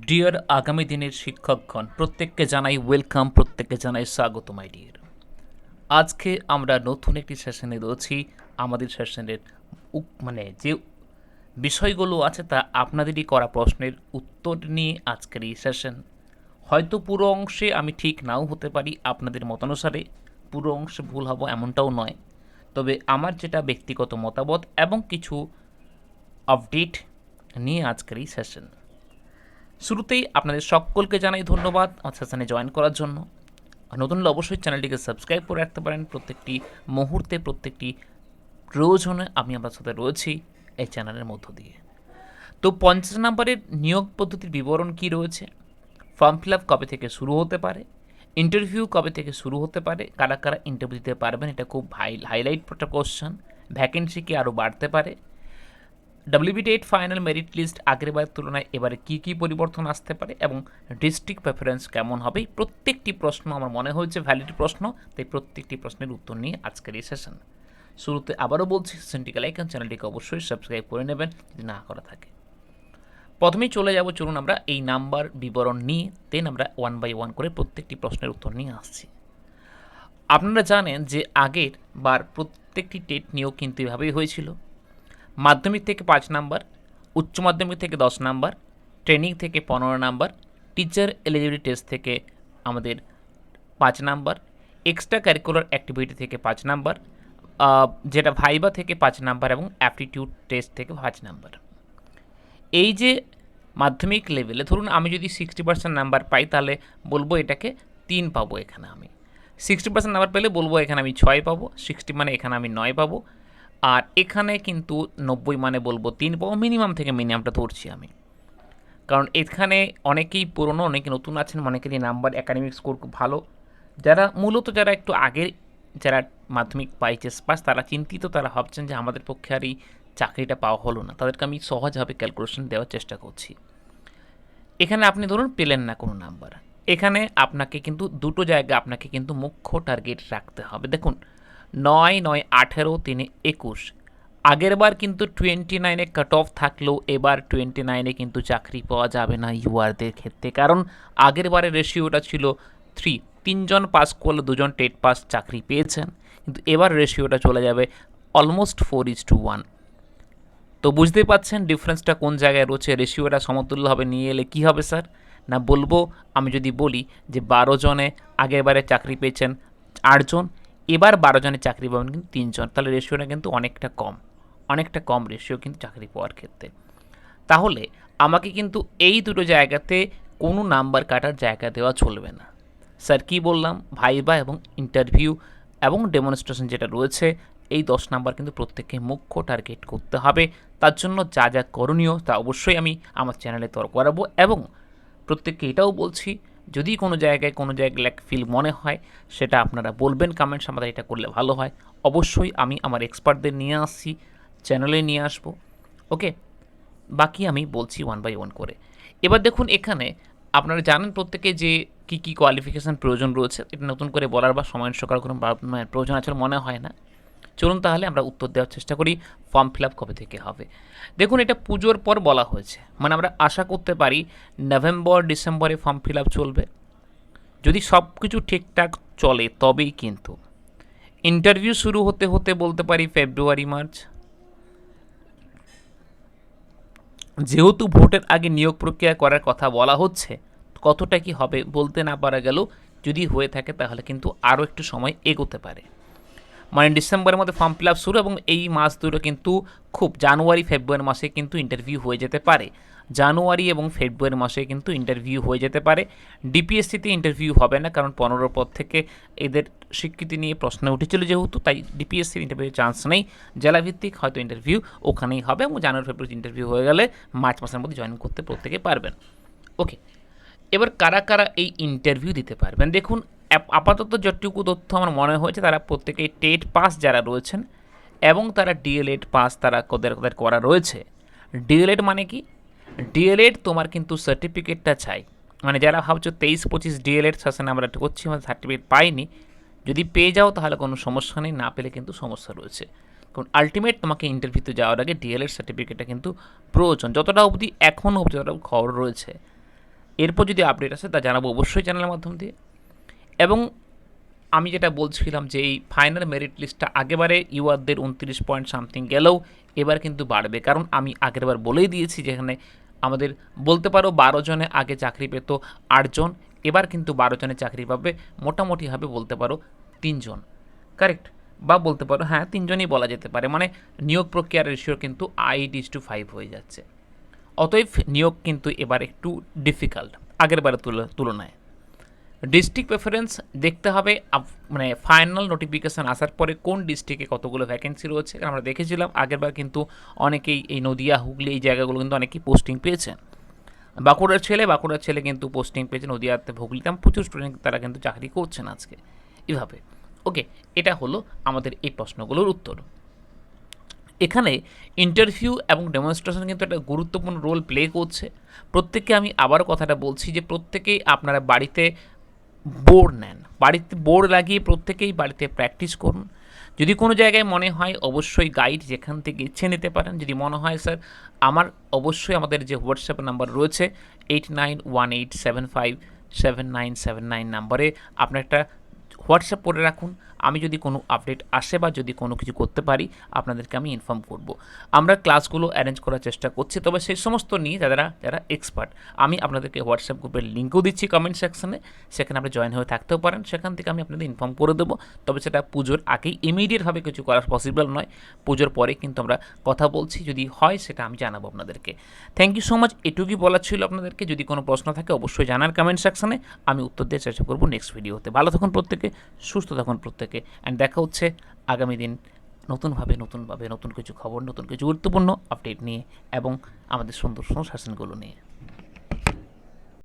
Deer আগামী দিনের শিক্ষকগণ, প্রত্যেককে জানাই ওয়েলকাম প্রত্যেককে জানাই স্বাগত মাই ডিয়ার আজকে আমরা নতুন একটি সেশনে রয়েছি। আমাদের সেশনের মানে যে বিষয়গুলো আছে তা আপনাদেরই করা প্রশ্নের উত্তর নিয়ে আজকের এই সেশন হয়তো পুরো অংশে আমি ঠিক নাও হতে পারি আপনাদের মতানুসারে। পুরো অংশে ভুল হব এমনটাও নয়। তবে আমার যেটা ব্যক্তিগত মতামত এবং কিছু আপডেট নিয়ে আজকের এই সেশন শুরুতেই আপনাদের সকলকে জানাই ধন্যবাদ আমার সেশনে জয়েন করার জন্য। নতুন হলে অবশ্যই চ্যানেলটিকে সাবস্ক্রাইব করে রাখতে পারেন। প্রত্যেকটি মুহূর্তে, প্রত্যেকটি প্রয়োজনে আমি আপনার সাথে রয়েছি এই চ্যানেলের মধ্য দিয়ে। তো পঞ্চাশ নম্বরের নিয়োগ পদ্ধতির বিবরণ কি রয়েছে? ফর্ম ফিল আপ কবে থেকে শুরু হতে পারে? ইন্টারভিউ কবে থেকে শুরু হতে পারে? কারা কারা ইন্টারভিউ দিতে পারবেন? এটা খুব হাই হাইলাইট একটা কোশ্চেন ভ্যাকেন্সি কি আরও বাড়তে পারে? WBT eight final merit list আগেরবারের তুলনায় এবারে কী কী পরিবর্তন আসতে পারে এবং ডিস্ট্রিক্ট প্রেফারেন্স কেমন হবে প্রত্যেকটি প্রশ্ন আমার মনে হয়েছে ভ্যালিড প্রশ্ন, তাই প্রত্যেকটি প্রশ্নের উত্তর নিয়ে আজকের এই সেশন শুরুতে আবারও বলছি সেশনটিকে লাইক অ্যান্ড চ্যানেলটিকে অবশ্যই সাবস্ক্রাইব করে নেবেন, যদি না করা থাকে। প্রথমেই চলে যাব, চলুন আমরা এই নাম্বার বিবরণ নিয়ে দেন আমরা ওয়ান বাই ওয়ান করে প্রত্যেকটি প্রশ্নের উত্তর নিয়ে আসছি। আপনারা জানেন যে আগের বার প্রত্যেকটি টেট নিয়োগ কিন্তু এভাবেই হয়েছিল। মাধ্যমিক থেকে পাঁচ নাম্বার, উচ্চ মাধ্যমিক থেকে দশ নাম্বার, ট্রেনিং থেকে পনেরো নাম্বার, টিচার এলিজিবিলিটি টেস্ট থেকে আমাদের পাঁচ নাম্বার এক্সট্রা কারিকুলার অ্যাক্টিভিটি থেকে পাঁচ নাম্বার যেটা ভাইবা থেকে পাঁচ নাম্বার এবং অ্যাপটিটিউড টেস্ট থেকে পাঁচ নাম্বার। এই যে মাধ্যমিক লেভেলে ধরুন আমি যদি সিক্সটি পার্সেন্ট নাম্বার পাই তাহলে বলব এটাকে তিন পাবো এখানে আমি। সিক্সটি পার্সেন্ট নাম্বার পেলে বলব এখানে আমি ছয় পাবো সিক্সটি মানে এখানে আমি নয় পাবো। আর এখানে কিন্তু নব্বই মানে বলব তিন পাবো মিনিমাম থেকে মিনিমামটা ধরছি আমি। কারণ এখানে অনেকেই পুরনো, অনেকে নতুন আছেন, অনেকেরই নাম্বার একাডেমিক স্কোর খুব ভালো। যারা মূলত যারা একটু আগের যারা মাধ্যমিক পাইচেস পাস তারা চিন্তিত, তারা ভাবছেন যে আমাদের পক্ষে আর এই চাকরিটা পাওয়া হলো না। তাদেরকে আমি সহজভাবে ক্যালকুলেশন দেওয়ার চেষ্টা করছি। এখানে আপনি ধরুন পেলেন না কোনো নাম্বার এখানে আপনাকে কিন্তু দুটো জায়গা আপনাকে কিন্তু মুখ্য টার্গেট রাখতে হবে। দেখুন নয় নয় আঠেরো তিনে একুশ। আগের বার কিন্তু টোয়েন্টি নাইনে কাট অফ থাকলেও এবার টোয়েন্টি নাইনে কিন্তু চাকরি পাওয়া যাবে না ইউআরদের ক্ষেত্রে। কারণ আগের বারের রেশিওটা ছিল থ্রি তিনজন পাস করলে দুজন টেট পাস চাকরি পেয়েছেন। কিন্তু এবার রেশিওটা চলে যাবে almost four is to one তো বুঝতেই পাচ্ছেন ডিফারেন্সটা কোন জায়গায় রয়েছে? রেশিওটা সমতুল্যভাবে নিয়ে এলে কী হবে, স্যার? না বলব, আমি যদি বলি যে বারো জনে আগেরবারে চাকরি পেয়েছেন আটজন এবার বারো জনে চাকরি পাবেন কিন্তু তিনজন। তাহলে রেশিওটা কিন্তু অনেকটা কম। অনেকটা কম রেশিও কিন্তু চাকরি পাওয়ার ক্ষেত্রে। তাহলে আমাকে কিন্তু এই দুটো জায়গাতে কোনো নাম্বার কাটার জায়গা দেওয়া চলবে না। স্যার, কী বললাম? ভাইবা এবং ইন্টারভিউ এবং ডেমনস্ট্রেশন যেটা রয়েছে, এই দশ নাম্বার কিন্তু প্রত্যেককে মুখ্য টার্গেট করতে হবে। তার জন্য যা যা করণীয় তা অবশ্যই আমি আমার চ্যানেলে তর করাবো এবং প্রত্যেককে এটাও বলছি যদি কোনো জায়গায় কোনো জায়গায় ল্যাক ফিল মনে হয়, সেটা আপনারা বলবেন কমেন্টস আমাদের এটা করলে ভালো হয়। অবশ্যই আমি আমার এক্সপার্টদের নিয়ে আসছি চ্যানেলে নিয়ে আসব ওকে বাকি আমি বলছি ওয়ান বাই ওয়ান করে। এবার দেখুন এখানে, আপনারা জানেন প্রত্যেকে যে কী কী কোয়ালিফিকেশান প্রয়োজন রয়েছে, এটা নতুন করে বলার বা সময় সকাল কোনো মানে প্রয়োজন আছে মনে হয় না। চলুন তাহলে আমরা উত্তর দেওয়ার চেষ্টা করি ফর্ম ফিল আপ কবে থেকে হবে? দেখুন, এটা পুজোর পর বলা হয়েছে। মানে আমরা আশা করতে পারি নভেম্বর ডিসেম্বরে ফর্ম ফিল আপ চলবে। যদি সব কিছু ঠিকঠাক চলে, তবেই কিন্তু। ইন্টারভিউ শুরু হতে হতে বলতে পারি ফেব্রুয়ারি মার্চ যেহেতু ভোটের আগে নিয়োগ প্রক্রিয়া করার কথা বলা হচ্ছে, কতটা কি হবে বলতে না পারা গেলেও যদি হয়ে থাকে তাহলে কিন্তু আরও একটু সময় এগোতে পারে। মানে ডিসেম্বরের মধ্যে ফর্ম ফিল আপ শুরু এবং এই মাস দুটো কিন্তু খুব জানুয়ারি, ফেব্রুয়ারি মাসে কিন্তু ইন্টারভিউ হয়ে যেতে পারে। জানুয়ারি এবং ফেব্রুয়ারি মাসে কিন্তু ইন্টারভিউ হয়ে যেতে পারে। ডিপিএসসিতে ইন্টারভিউ হবে না, কারণ পনেরোর পর থেকে এদের স্বীকৃতি নিয়ে প্রশ্ন উঠেছিল যেহেতু, তাই ডিপিএসসির ইন্টারভিউ চান্স নেই। জেলাভিত্তিক হয়তো ইন্টারভিউ ওখানেই হবে এবং জানুয়ারি, ফেব্রুয়ারি ইন্টারভিউ হয়ে গেলে মার্চ মাসের মধ্যে জয়েন করতে প্রত্যেকে পারবেন। ওকে এবার কারা কারা এই ইন্টারভিউ দিতে পারবেন? দেখুন আপাতত যতটুকু তথ্য আমার মনে হয়েছে, তারা প্রত্যেকেই টেট পাস যারা রয়েছেন এবং তারা ডিএলএড পাস তারা কোদের কোদের করা রয়েছে। ডিএলএড মানে কি? ডিএলএড তোমার কিন্তু সার্টিফিকেটটা চাই। মানে যারা ভাবছ তেইশ, পঁচিশ ডিএলএড সেশনে আমরা করছি, আমাদের সার্টিফিকেট পাইনি, যদি পেয়ে যাও তাহলে কোনো সমস্যা নেই, না পেলে কিন্তু সমস্যা রয়েছে। কারণ আলটিমেট তোমাকে ইন্টারভিউতে যাওয়ার আগে ডিএলএড সার্টিফিকেটটা কিন্তু প্রয়োজন, যতটা অবধি এখনও অবধি যতটা খবর রয়েছে। এরপর যদি আপডেট আসে তা জানাব অবশ্যই চ্যানেলের মাধ্যম দিয়ে। এবং আমি যেটা বলছিলাম যে এই ফাইনাল মেরিট লিস্টটা আগেবারে ইউআরদের উনত্রিশ পয়েন্ট সামথিং গেলেও এবার কিন্তু বাড়বে। কারণ আমি আগেরবার বলেই দিয়েছি যেখানে আমাদের বলতে পারো বারো জনে আগে চাকরি পেত আটজন এবার কিন্তু বারো জনে চাকরি পাবে মোটামুটিভাবে বলতে পারো তিনজন কারেক্ট বা বলতে পারো হ্যাঁ তিনজনই বলা যেতে পারে। মানে নিয়োগ প্রক্রিয়ার রেশিও কিন্তু আইট ইস টু ফাইভ হয়ে যাচ্ছে। অতএব নিয়োগ কিন্তু এবার একটু ডিফিকাল্ট আগের বারের তুলনায়। ডিস্ট্রিক্ট প্রেফারেন্স দেখতে হবে মানে ফাইনাল নোটিফিকেশান আসার পরে কোন ডিস্ট্রিক্টে কতগুলো ভ্যাকেন্সি রয়েছে। কারণ আমরা দেখেছিলাম আগেরবার কিন্তু অনেকেই এই নদিয়া, হুগলি এই জায়গাগুলো কিন্তু অনেকেই পোস্টিং পেয়েছেন। বাঁকুড়ার ছেলে বাঁকুড়ার ছেলে কিন্তু পোস্টিং পেয়েছে নদিয়াতে হুগলিতে প্রচুর স্টুডেন্ট তারা কিন্তু চাকরি করছেন আজকে। এভাবে। ওকে এটা হলো আমাদের এই প্রশ্নগুলোর উত্তর। এখানে ইন্টারভিউ এবং ডেমনস্ট্রেশন কিন্তু একটা গুরুত্বপূর্ণ রোল প্লে করছে। প্রত্যেককে আমি আবারও কথাটা বলছি যে প্রত্যেকেই আপনারা বাড়িতে বোর্ড নেন। বাড়িতে বোর্ড লাগিয়ে প্রত্যেকেই বাড়িতে প্র্যাকটিস করুন। যদি কোনো জায়গায় মনে হয় অবশ্যই গাইড যেখান থেকে ইচ্ছে নিতে পারেন, যদি মনে হয়, স্যার, আমার অবশ্যই আমাদের যে হোয়াটসঅ্যাপ নাম্বার রয়েছে eight nine one eight seven five seven nine seven nine নাম্বারে আপনার একটা হোয়াটসঅ্যাপ করে রাখুন। আমি যদি কোনো আপডেট আসে বা যদি কোনো কিছু করতে পারি, আপনাদেরকে আমি ইনফর্ম করব। আমরা ক্লাসগুলো অ্যারেঞ্জ করার চেষ্টা করছি, তবে সেই সমস্ত নিয়ে যারা যারা এক্সপার্ট আমি আপনাদেরকে হোয়াটসঅ্যাপ গ্রুপের লিঙ্কও দিচ্ছি কমেন্ট সেকশনে সেখানে আপনি জয়েন হয়ে থাকতেও পারেন, সেখান থেকে আমি আপনাদের ইনফর্ম করে দেবো। তবে সেটা পুজোর আগেই ইমিডিয়েটভাবে কিছু করা পসিবল নয়। পুজোর পরে কিন্তু আমরা কথা বলছি, যদি হয় সেটা আমি জানাব আপনাদেরকে। থ্যাংক ইউ সো মাচ এটুকুই বলার ছিল আপনাদেরকে। যদি কোনো প্রশ্ন থাকে অবশ্যই জানার কমেন্ট সেকশনে আমি উত্তর দেওয়ার চেষ্টা করব নেক্সট ভিডিওতে ভালো থাকুন প্রত্যেকে, সুস্থ থাকুন প্রত্যেকে। অ্যান্ড দেখা হচ্ছে আগামী দিন নতুনভাবে নতুনভাবে, নতুন কিছু খবর, নতুন কিছু গুরুত্বপূর্ণ আপডেট নিয়ে এবং আমাদের সুন্দর সুন্দর শাসনগুলো নিয়ে।